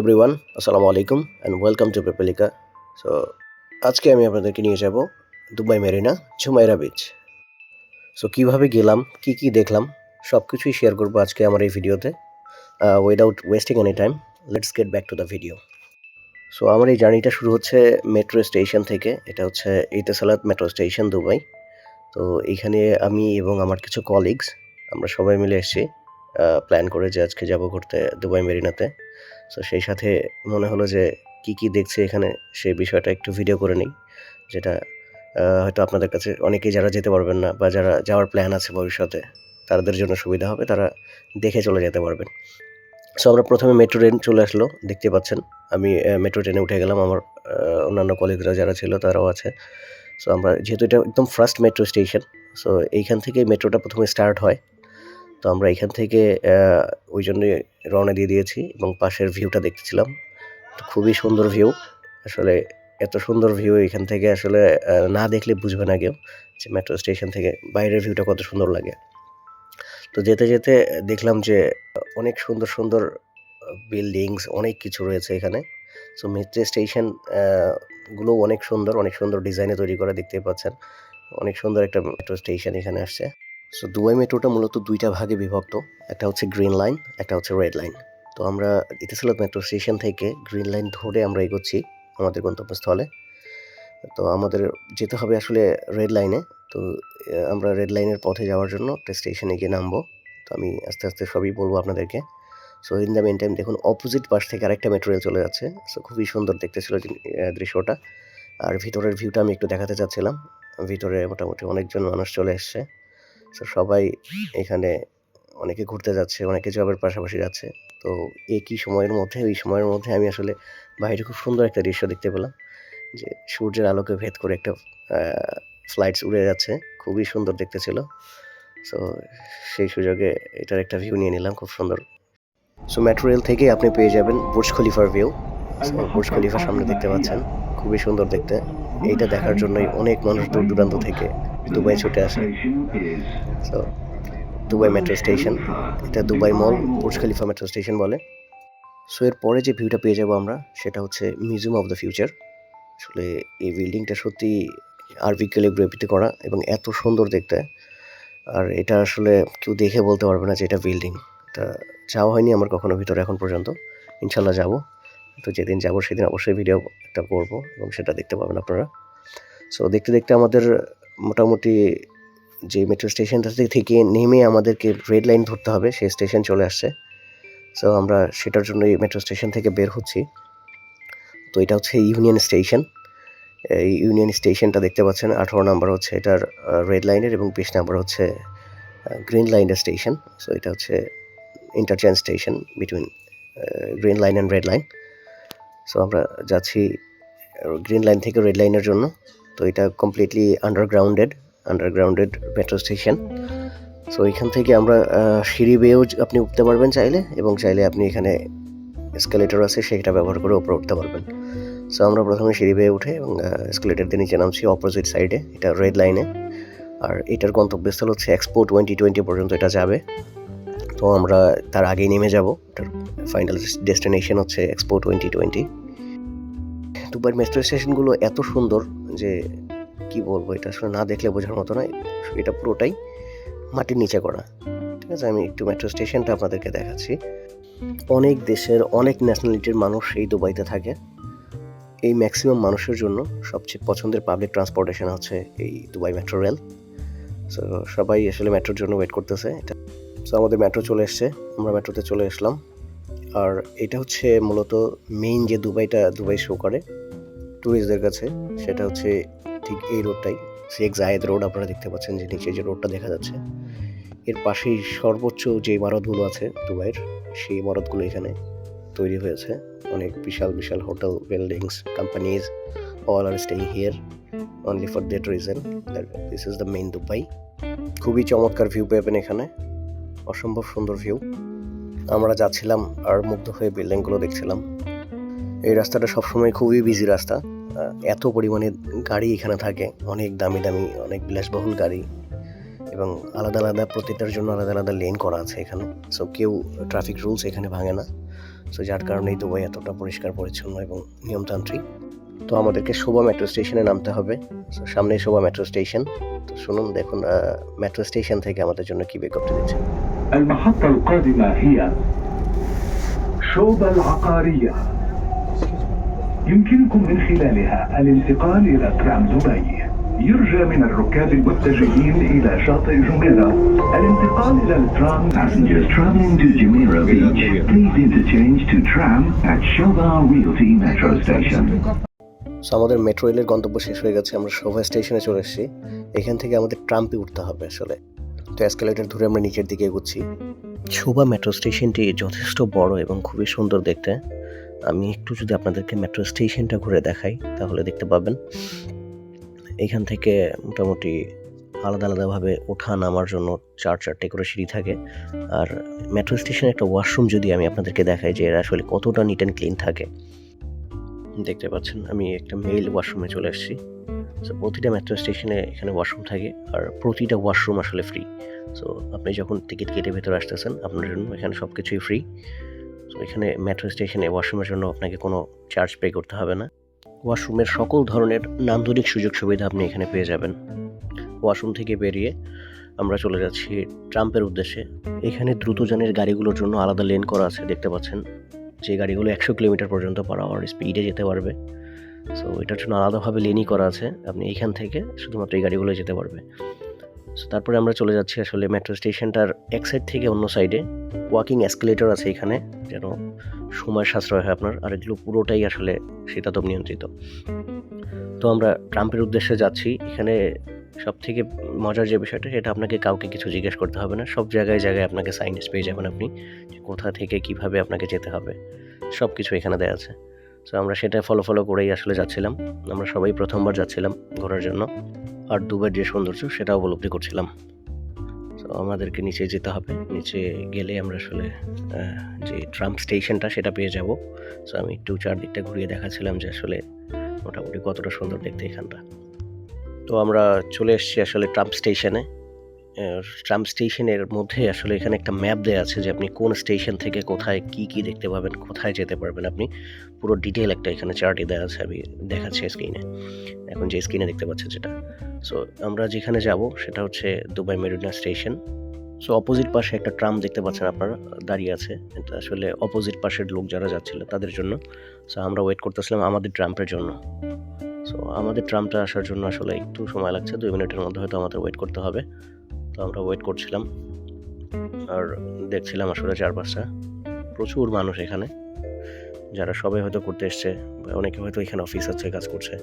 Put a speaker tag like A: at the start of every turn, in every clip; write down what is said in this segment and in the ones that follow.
A: Everyone আসসালামু আলাইকুম and welcome to পেপেলিকা সো আজকে আমি আপনাদেরকে নিয়ে যাব Dubai Marina Jumeirah beach so কীভাবে গেলাম, কি কি দেখলাম সব কিছুই শেয়ার করব আজকে আমার এই ভিডিওতে without wasting any time let's get back to the video so আমার এই জার্নিটা শুরু হচ্ছে মেট্রো স্টেশন থেকে, এটা হচ্ছে ইতেসালাত মেট্রো স্টেশন দুবাই। তো এইখানে আমি এবং আমার কিছু কলিগস আমরা সবাই মিলে এসেছি প্ল্যান করে যে আজকে যাব ঘুরতে দুবাই মেরিনাতে। সো সেই সাথে মনে হলো যে কি কি দেখছি এখানে, সেই বিষয়টা একটু ভিডিও করে নিই, যেটা হয়তো আপনাদের কাছে অনেকেই যারা যেতে পারবেন না বা যারা যাওয়ার প্ল্যান আছে ভবিষ্যতে, তাদের জন্য সুবিধা হবে, তারা দেখে চলে যেতে পারবেন। সো আমরা প্রথমে মেট্রো ট্রেন চলে আসলো, দেখতে পাচ্ছেন, আমি মেট্রো ট্রেনে উঠে গেলাম, আমার অন্যান্য কলিগরা যারা ছিল তারাও আছে। সো আমরা, যেহেতু এটা একদম ফার্স্ট মেট্রো স্টেশন সো এইখান থেকে মেট্রোটা প্রথমে স্টার্ট হয়। তো আমরা এখান থেকে ওই জন্যই রওনা দিয়ে দিয়েছি এবং পাশের ভিউটা দেখতেছিলাম। তো খুবই সুন্দর ভিউ। আসলে এত সুন্দর ভিউ এখান থেকে আসলে না দেখলে বুঝবে না কেউ যে মেট্রো স্টেশন থেকে বাইরের ভিউটা কত সুন্দর লাগে। তো যেতে যেতে দেখলাম যে, অনেক সুন্দর সুন্দর বিল্ডিংস অনেক কিছু রয়েছে এখানে। সো মেট্রো স্টেশনগুলো অনেক সুন্দর অনেক সুন্দর ডিজাইনে তৈরি করা দেখতে পাচ্ছেন। অনেক সুন্দর একটা মেট্রো স্টেশন এখানে আসছে। সো দুবাই মেট্রোটা মূলত দুইটা ভাগে বিভক্ত। একটা হচ্ছে গ্রিন লাইন একটা হচ্ছে রেড লাইন তো আমরা ইতিসালাত মেট্রো স্টেশন থেকে গ্রিন লাইন ধরে আমরা এগোচ্ছি আমাদের গন্তব্যস্থলে। তো আমাদের যেতে হবে আসলে রেড লাইনে তো আমরা রেড লাইনের পথে যাওয়ার জন্য একটা স্টেশনে গিয়ে নামবো। তো আমি আস্তে আস্তে সবই বলব আপনাদেরকে। So in the mean time দেখুন অপোজিট পাশ থেকে আরেকটা মেট্রো রেল চলে যাচ্ছে। সো খুবই সুন্দর দেখতেছিল জিন- আহ, দৃশ্যটা। আর ভিতরের ভিউটা আমি একটু দেখাতে চাচ্ছিলাম। ভিতরে মোটামুটি অনেকজন মানুষ চলে এসছে। সো সবাই এখানে অনেকে ঘুরতে যাচ্ছে, অনেকে জবের পাশাপাশি যাচ্ছে। তো একই সময়ের মধ্যে, ওই সময়ের মধ্যে আমি আসলে বাইরে খুব সুন্দর একটা দৃশ্য দেখতে পেলাম, যে সূর্যের আলোকে ভেদ করে একটা ফ্লাইটস উড়ে যাচ্ছে। খুবই সুন্দর দেখতে ছিল। সো সেই সুযোগে এটার একটা ভিউ নিয়ে নিলাম, খুব সুন্দর। সো মেট্রো রেল থেকে আপনি পেয়ে যাবেন বুর্জ খলিফার ভিউ বুর্জ খলিফার সামনে দেখতে পাচ্ছেন। খুবই সুন্দর দেখতে। এইটা দেখার জন্যই অনেক মানুষ দূর দূরান্ত থেকে দুবাই ছুটে আসে। সো দুবাই মেট্রো স্টেশন এটা Dubai mall Burj Khalifa metro station বলে। সো এর পরে যে ভিউটা পেয়ে যাব আমরা সেটা হচ্ছে মিউজিয়াম অফ দ্য ফিউচার আসলে এই বিল্ডিংটা সত্যি আরবি ক্যালিগ্রাফিতে করা এবং এত সুন্দর দেখতে। আর এটা আসলে কেউ দেখে বলতে পারবে না যে এটা বিল্ডিং এটা যাওয়া হয়নি আমার কখনো ভিতরে এখন পর্যন্ত। ইনশাল্লাহ যাব। তো যেদিন যাব সেদিন অবশ্যই ভিডিও একটা করব এবং সেটা দেখতে পাবেন আপনারা। সো দেখতে দেখতে আমাদের মোটামুটি যে মেট্রো স্টেশনটা থেকে নেমে আমাদেরকে রেড লাইন ধরতে হবে, সেই স্টেশন চলে আসছে। সো আমরা সেটার জন্য এই মেট্রো স্টেশন থেকে বের হচ্ছি। তো এটা হচ্ছে ইউনিয়ন স্টেশন এই ইউনিয়ন স্টেশনটা দেখতে পাচ্ছেন, আঠারো নাম্বার হচ্ছে এটার রেড লাইনের এবং বিশ নাম্বার হচ্ছে গ্রিন লাইনের স্টেশন সো এটা হচ্ছে interchange station between green line and red line so আমরা যাচ্ছি গ্রিন লাইন থেকে রেড লাইনের জন্য। তো এটা completely undergrounded undergrounded metro station so এখান থেকে আমরা সিঁড়ি বেয়েও আপনি উঠতে পারবেন চাইলে এবং চাইলে আপনি এখানে এসকেলেটর আছে, সেটা ব্যবহার করে উপরে উঠতে পারবেন। সো আমরা প্রথমে সিঁড়ি বেয়ে উঠে এবং এসকেলেটর দিয়ে নিচে নামছি অপোজিট সাইডে এটা রেড লাইনে আর এটার গন্তব্যস্থল হচ্ছে এক্সপো টোয়েন্টি টোয়েন্টি পর্যন্ত এটা যাবে। তো আমরা তার আগেই নেমে যাব, এটার ফাইনাল ডেস্টিনেশন হচ্ছে এক্সপো টোয়েন্টি টোয়েন্টি দুবার মেট্রো স্টেশনগুলো এত সুন্দর যে কি বলব, এটা আসলে না দেখলে বোঝার মতো নয়। এটা পুরোটাই মাটির নিচে করা। ঠিক আছে, আমি একটু মেট্রো স্টেশনটা আপনাদেরকে দেখাচ্ছি। অনেক দেশের অনেক ন্যাশনালিটির মানুষ এই দুবাইতে থাকে। এই ম্যাক্সিমাম মানুষের জন্য সবচেয়ে পছন্দের পাবলিক ট্রান্সপোর্টেশন হচ্ছে এই দুবাই মেট্রো রেল সো সবাই আসলে মেট্রোর জন্য ওয়েট করতেছে। এটা সো আমাদের মেট্রো চলে এসছে। আমরা মেট্রোতে চলে আসলাম। আর এটা হচ্ছে মূলত মেইন যে দুবাইটা দুবাই শো করে ট্যুরিস্টদের কাছে, সেটা হচ্ছে ঠিক এই রোডটাই শেখ জায়েদ রোড আপনারা দেখতে পাচ্ছেন যে নিচে যে রোডটা দেখা যাচ্ছে। এর পাশেই সর্বোচ্চ যে ইমারতগুলো আছে দুবাইয়ের, সেই ইমারতগুলো এখানে তৈরি হয়েছে। অনেক বিশাল বিশাল hotel buildings companies all are staying here only for that reason that this is the main Dubai খুবই চমৎকার ভিউ পাবেন এখানে, অসম্ভব সুন্দর ভিউ আমরা যাচ্ছিলাম আর মুগ্ধ হয়ে বিল্ডিংগুলো দেখছিলাম। এই রাস্তাটা সবসময় খুবই বিজি রাস্তা। এত পরিমাণে গাড়ি এখানে থাকে, অনেক দামি দামি, অনেক বিলাসবহুল গাড়ি এবং আলাদা আলাদা প্রতিটার জন্য আলাদা আলাদা লেন করা আছে এখানে। সো কেউ ট্রাফিক রুলস এখানে ভাঙে না। সো যার কারণেই দুবাই এতটা পরিষ্কার, পরিচ্ছন্ন এবং নিয়মতান্ত্রিক। তো আমাদেরকে শোভা মেট্রো স্টেশনে নামতে হবে। সো সামনেই শোভা মেট্রো স্টেশন তো শুনুন, দেখুন মেট্রো স্টেশন থেকে আমাদের জন্য কি বিজ্ঞপ্তি দিচ্ছে।
B: المحطة القادمة هي شوبة العقارية يمكنكم من خلالها الانتقال إلى ترام دبي يرجى من الركاب المتجهين إلى شاطئ جميرة الانتقال إلى الترام
C: Passengers traveling to Jumeirah Beach, please interchange to tram at Shoba Realty Metro Station.
A: So আমাদের মেট্রো রেলের গন্তব্য শেষ হয়ে গেছে আমরা শোভা স্টেশনে চলে এসেছি এখান থেকে আমাদের ট্রাম্পে উঠতে হবে আসলে তো এসকালেটার ধরে আমরা নিচের দিকে এগোচ্ছি। শোভা মেট্রো স্টেশনটি যথেষ্ট বড় এবং খুবই সুন্দর দেখতে। আমি একটু যদি আপনাদেরকে মেট্রো স্টেশনটা ঘুরে দেখাই, তাহলে দেখতে পাবেন। এখান থেকে মোটামুটি আলাদা আলাদাভাবে ওঠা নামার জন্য চার চারটে করে সিঁড়ি থাকে। আর মেট্রো স্টেশনে একটা ওয়াশরুম যদি আমি আপনাদেরকে দেখাই যে এরা আসলে কতটা নিট অ্যান্ড ক্লিন থাকে। দেখতে পাচ্ছেন, আমি একটা মেল ওয়াশরুমে চলে এসেছি সো প্রতিটা মেট্রো স্টেশনে এখানে ওয়াশরুম থাকে আর প্রতিটা ওয়াশরুম আসলে ফ্রি সো আপনি যখন টিকিট কেটে ভেতরে আসতেছেন, আপনার জন্য এখানে সব কিছুই ফ্রি সো এখানে মেট্রো স্টেশনে ওয়াশরুমের জন্য আপনাকে কোনো চার্জ পে করতে হবে না। ওয়াশরুমের সকল ধরনের নান্দনিক সুযোগ সুবিধা আপনি এখানে পেয়ে যাবেন। ওয়াশরুম থেকে বেরিয়ে আমরা চলে যাচ্ছি ট্রাম্পের উদ্দেশ্যে। এখানে দ্রুতযানের গাড়িগুলোর জন্য আলাদা লেন করা আছে, দেখতে পাচ্ছেন। যে গাড়িগুলো একশো কিলোমিটার পর্যন্ত পার আওয়ার স্পিডে যেতে পারবে। সো এটার জন্য আলাদাভাবে লেনই করা আছে। আপনি এইখান থেকে শুধুমাত্র এই গাড়িগুলো যেতে পারবে। সো তারপরে আমরা চলে যাচ্ছি আসলে মেট্রো স্টেশনটার এক সাইড থেকে অন্য সাইডে ওয়াকিং এসকেলেটর আছে এখানে, যেন সময় সাশ্রয় হয় আপনার। আর এগুলো পুরোটাই আসলে শীতাতপ নিয়ন্ত্রিত। তো আমরা ট্রাম্পের উদ্দেশ্যে যাচ্ছি। এখানে সব থেকে মজার যে বিষয়টা, সেটা আপনাকে কাউকে কিছু জিজ্ঞেস করতে হবে না। সব জায়গায় জায়গায় আপনাকে সাইনেজ পেয়ে যাবেন আপনি। কোথা থেকে কীভাবে আপনাকে যেতে হবে। সব কিছু এখানে দেওয়া আছে। সো আমরা সেটা ফলো ফলো করেই আসলে যাচ্ছিলাম। আমরা সবাই প্রথমবার যাচ্ছিলাম ঘোরার জন্য। আর দুবার যে সৌন্দর্য সেটা উপলব্ধি করছিলাম। তো আমাদেরকে নিচে যেতে হবে। নিচে গেলে আমরা আসলে যে ট্রাম্প স্টেশনটা, সেটা পেয়ে যাব। সো আমি একটু চারদিকটা ঘুরিয়ে দেখাচ্ছিলাম যে আসলে মোটামুটি কতটা সুন্দর দেখতে এখানটা। তো আমরা চলে এসেছি আসলে ট্রাম্প স্টেশনে। আহ, ট্রাম্প স্টেশনের মধ্যে আসলে এখানে একটা ম্যাপ দেওয়া আছে যে আপনি কোন স্টেশন থেকে কোথায় কি কি দেখতে পাবেন কোথায় যেতে পারবেন আপনি। পুরো ডিটেল একটা এখানে চার্টই দেওয়া আছে আমি দেখাচ্ছি স্ক্রিনে। এখন যে স্ক্রিনে দেখতে পাচ্ছেন যেটা সো আমরা যেখানে যাব সেটা হচ্ছে Dubai Marina station. So opposite পাশে একটা ট্রাম দেখতে পাচ্ছেন আপনারা দাঁড়িয়ে আছে। আসলে অপোজিট পাশের লোক যারা যাচ্ছিল তাদের জন্য। সো আমরা ওয়েট করতেছিলাম আমাদের ট্রাম্পের জন্য। সো আমাদের ট্রামটা আসার জন্য আসলে একটু সময় লাগছে দুই মিনিটের মধ্যে হয়তো আমাদের ওয়েট করতে হবে। তো আমরা ওয়েট করছিলাম। আর দেখছিলাম আসলে চারপাশটা। প্রচুর মানুষ এখানে। যারা সবাই হয়তো করতে এসছে অনেকে হয়তো এখানে অফিস আছে, কাজ করছে।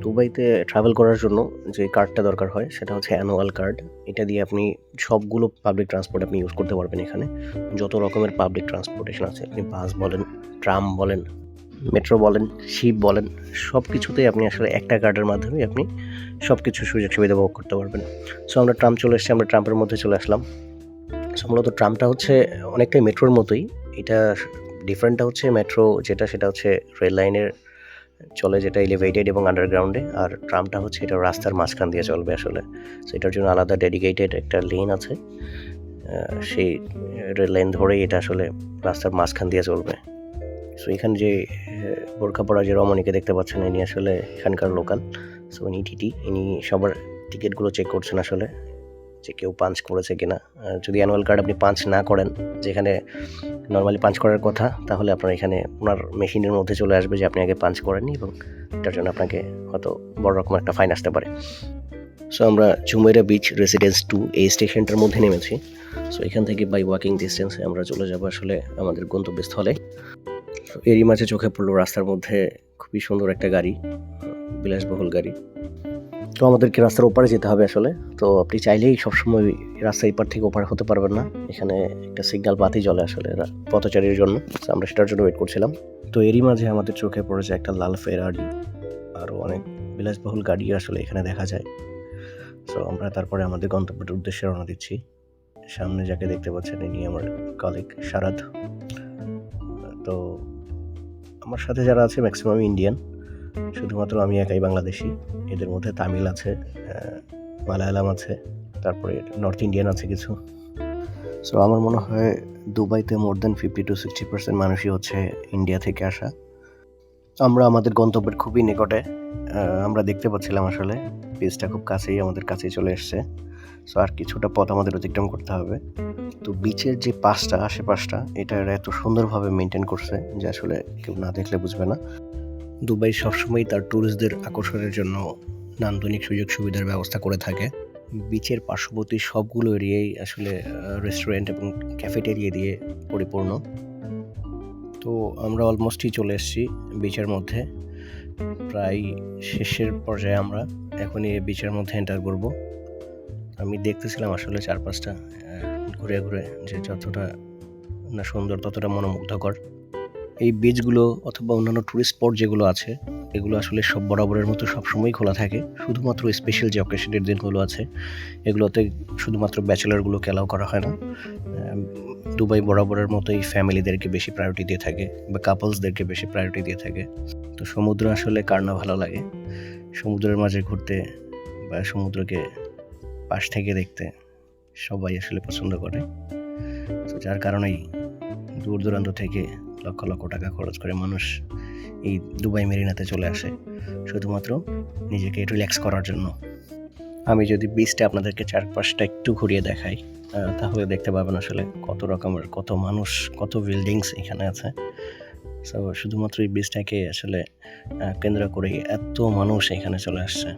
A: দুবাইতে ট্রাভেল করার জন্য যে কার্ডটা দরকার হয়, সেটা হচ্ছে অ্যানুয়াল কার্ড এটা দিয়ে আপনি সবগুলো পাবলিক ট্রান্সপোর্ট আপনি ইউজ করতে পারবেন এখানে। যত রকমের পাবলিক ট্রান্সপোর্টেশন আছে, আপনি বাস বলেন ট্রাম বলেন মেট্রো বলেন শিপ বলেন সব কিছুতেই আপনি আসলে একটা কার্ডের মাধ্যমে আপনি সব কিছু সুযোগ সুবিধা ভোগ করতে পারবেন। সো আমরা ট্রাম চলে এসেছি, আমরা ট্রাম্পের মধ্যে চলে আসলাম। সো মূলত ট্রামটা হচ্ছে অনেকটাই মেট্রোর মতোই। এটা ডিফারেন্টটা হচ্ছে মেট্রো যেটা, সেটা হচ্ছে রেল লাইনের চলে, যেটা এলিভেটেড এবং আন্ডারগ্রাউন্ডে আর ট্রামটা হচ্ছে এটা রাস্তার মাঝখান দিয়ে চলবে আসলে। সো এটার জন্য আলাদা ডেডিকেটেড একটা লেন আছে। সেই রেল লাইন ধরেই এটা আসলে রাস্তার মাঝখান দিয়ে চলবে। সো এখানে যে বোরখা পরা যে রমণীকে দেখতে পাচ্ছেন, ইনি আসলে এখানকার লোকাল। সো ইনি টিটি ইনি সবার টিকিটগুলো চেক করছেন আসলে যে কেউ পাঞ্চ করেছে কিনা। যদি অ্যানুয়াল কার্ড আপনি পাঞ্চ না করেন, যেখানে নর্মালি পাঞ্চ করার কথা, তাহলে আপনার এখানে ওনার মেশিনের মধ্যে চলে আসবে যে আপনি আগে পাঞ্চ করেননি এবং এটার জন্য আপনাকে হয়তো বড় রকম একটা ফাইন আসতে পারে। সো আমরা জুমেরা বিচ রেসিডেন্স টু এই স্টেশনটার মধ্যে নেমেছি। সো এখান থেকে বাই ওয়াকিং ডিস্টেন্সে আমরা চলে যাব আসলে আমাদের গন্তব্যস্থলে। এরই মাঝে চোখে পড়ল রাস্তার মধ্যে খুবই সুন্দর একটা গাড়ি, বিলাসবহুল গাড়ি। তো আমাদেরকে রাস্তার ওপারে যেতে হবে আসলে। তো আপনি চাইলেই সবসময় রাস্তার এপার থেকে ওপার হতে পারবেন না। এখানে একটা সিগন্যাল বাতি জ্বলে আসলে পথচারীর জন্য। আমরা সেটার জন্য ওয়েট করছিলাম। তো এরই মাঝে আমাদের চোখে পড়েছে একটা লাল ফেরারি আরও অনেক বিলাসবহুল গাড়ি আসলে এখানে দেখা যায়। সো আমরা তারপরে আমাদের গন্তব্যের উদ্দেশ্যে রওনা দিচ্ছি। সামনে যাকে দেখতে পাচ্ছেন ইনি আমার কলিগ সারাদ। তো আমার সাথে যারা আছে ম্যাক্সিমাম ইন্ডিয়ান শুধুমাত্র আমি একাই বাংলাদেশি। এদের মধ্যে তামিল আছে মালায়ালাম আছে, তারপরে নর্থ ইন্ডিয়ান আছে কিছু। সো আমার মনে হয় দুবাইতে more than fifty to sixty percent মানুষই হচ্ছে ইন্ডিয়া থেকে আসা। আমরা, আমাদের গন্তব্যের খুবই নিকটে। আমরা দেখতে পাচ্ছিলাম আসলে পেজটা খুব কাছেই আমাদের কাছেই চলে এসছে। সো আর কিছুটা পথ আমাদের অতিক্রম করতে হবে। তো বিচের যে পাশটা, আশেপাশটা, এটা এত সুন্দরভাবে মেনটেন করছে যে আসলে কেউ না দেখলে বুঝবে না। দুবাই সবসময় তার ট্যুরিস্টদের আকর্ষণের জন্য নান্দনিক সুযোগ সুবিধার ব্যবস্থা করে থাকে। বিচের পার্শ্ববর্তী সবগুলো এরিয়াই আসলে রেস্টুরেন্ট এবং ক্যাফেটেরিয়া দিয়ে পরিপূর্ণ। তো আমরা অলমোস্টই চলে এসেছি বিচের মধ্যে। প্রায় শেষের পর্যায়ে আমরা এখনই বিচের মধ্যে এন্টার করব। আমি দেখতেছিলাম আসলে চারপাশটা ঘুরে ঘুরে যে যতটা না সুন্দর, ততটা মনোমুগ্ধকর। এই বিচগুলো অথবা অন্যান্য ট্যুরিস্ট স্পট যেগুলো আছে, এগুলো আসলে সব বরাবরের মতো সবসময় খোলা থাকে। শুধুমাত্র স্পেশাল যে অকেশনের দিনগুলো আছে, এগুলোতে শুধুমাত্র ব্যাচেলারগুলোকে অ্যালাউ করা হয় না। দুবাই বরাবরের মতোই ফ্যামিলিদেরকে বেশি প্রায়োরিটি দিয়ে থাকে বা কাপলসদেরকে বেশি প্রায়োরিটি দিয়ে থাকে। তো সমুদ্র আসলে কার না ভালো লাগে? সমুদ্রের মাঝে ঘুরতে বা সমুদ্রকে পাশ থেকে দেখতে সবাই আসলে পছন্দ করে। তো যার কারণেই দূর দূরান্ত থেকে লক্ষ লক্ষ টাকা খরচ করে মানুষ এই দুবাই মেরিনাতে চলে আসে। শুধুমাত্র নিজেকে রিল্যাক্স করার জন্য। আমি যদি বিচটা আপনাদেরকে চারপাশটা একটু ঘুরিয়ে দেখাই তাহলে দেখতে পাবেন আসলে কত রকমের, কত মানুষ, কত বিল্ডিংস এখানে আছে। শুধুমাত্র এই বিচটাকে আসলে কেন্দ্র করে এত মানুষ এখানে চলে আসছে।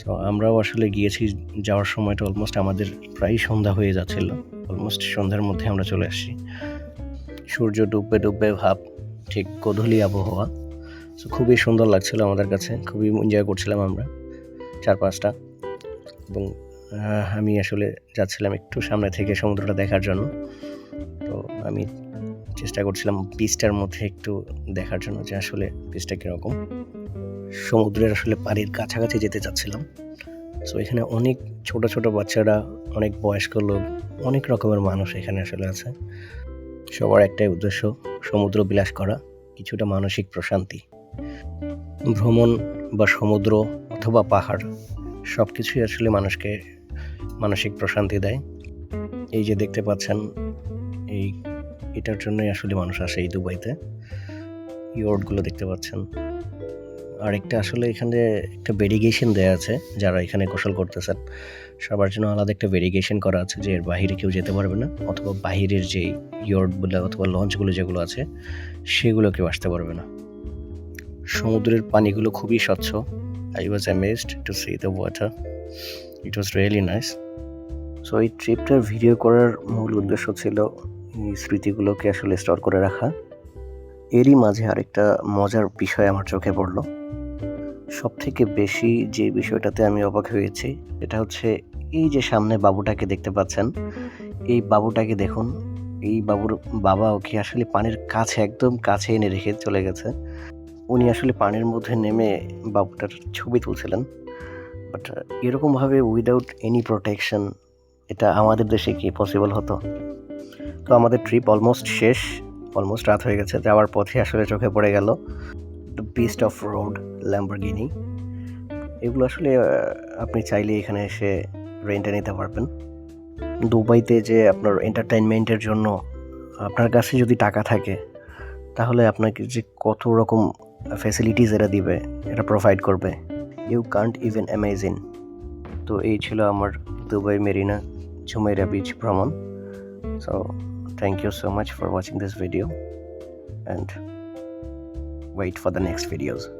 A: সো আমরাও আসলে গিয়েছি, যাওয়ার সময়টা অলমোস্ট আমাদের প্রায় সন্ধ্যা হয়ে যাচ্ছিল। অলমোস্ট সন্ধ্যার মধ্যে আমরা চলে আসছি। সূর্য ডুববে ডুববে ভাব, ঠিক গোধূলি আবহাওয়া। সো খুবই সুন্দর লাগছিল আমাদের কাছে, খুবই এনজয় করছিলাম আমরা চার পাঁচটা এবং আমি আসলে যাচ্ছিলাম একটু সামনে থেকে সমুদ্রটা দেখার জন্য। তো, আমি চেষ্টা করছিলাম বিচটার মধ্যে একটু দেখার জন্য যে আসলে বিচটা কীরকম। সমুদ্রের আসলে পানির কাছাকাছি যেতে চাচ্ছিলাম। সো এখানে অনেক ছোট ছোট বাচ্চারা, অনেক বয়স্ক লোক, অনেক রকমের মানুষ এখানে আসলে আছে। সবার একটাই উদ্দেশ্য, সমুদ্র বিলাস করা, কিছুটা মানসিক প্রশান্তি। ভ্রমণ বা সমুদ্র অথবা পাহাড় সব কিছুই আসলে মানুষকে মানসিক প্রশান্তি দেয়। এই যে দেখতে পাচ্ছেন, এই, এটার জন্যই আসলে মানুষ আসে এই দুবাইতে। ইয়র্ডগুলো দেখতে পাচ্ছেন। আর একটা আসলে এখানে একটা ভেরিগেশন দেওয়া আছে, যারা এখানে গোসল করতেছেন। সবার জন্য আলাদা একটা ভেরিগেশন করা আছে যে এর বাইরে কেউ যেতে পারবে না, অথবা বাহিরের যে ইয়র্ডগুলো অথবা লঞ্চগুলো যেগুলো আছে, সেগুলো কেউ আসতে পারবে না। সমুদ্রের পানিগুলো খুবই স্বচ্ছ। I was amazed to see the water it was really nice so এই ট্রিপটার ভিডিও করার মূল উদ্দেশ্য ছিল এই স্মৃতিগুলোকে আসলে স্টোর করে রাখা। এরই মাঝে আরেকটা মজার বিষয় আমার চোখে পড়ল। সব থেকে বেশি যে বিষয়টাতে আমি অবাক হয়েছি এটা হচ্ছে এই যে সামনে বাবুটাকে দেখতে পাচ্ছেন, এই বাবুটাকে দেখুন, এই বাবুর বাবা ওকে আসলে পানির কাছে, একদম কাছে এনে রেখে চলে গেছে। উনি আসলে পানির মধ্যে নেমে বাবুটার ছবি তুলছিলেন। বাট এরকমভাবে উইদাউট এনি প্রোটেকশন এটা আমাদের দেশে কি পসিবল হতো? তো আমাদের ট্রিপ অলমোস্ট শেষ। অলমোস্ট রাত হয়ে গেছে, যাওয়ার পথে আসলে চোখে পড়ে গেল the beast of road Lamborghini এগুলো আসলে আপনি চাইলে এখানে এসে রেন্টে নিতে পারবেন। দুবাইতে যে আপনার এন্টারটেনমেন্টের জন্য আপনার কাছে যদি টাকা থাকে, তাহলে আপনাকে যে কত রকম ফ্যাসিলিটিস এরা দিবে, এটা প্রোভাইড করবে। ইউ কান্ট ইভেন অ্যামেজিন তো এই ছিল আমার দুবাই মেরিনা ঝুমাইরা বিচ ভ্রমণ। So thank you so much for watching this video and wait for the next videos.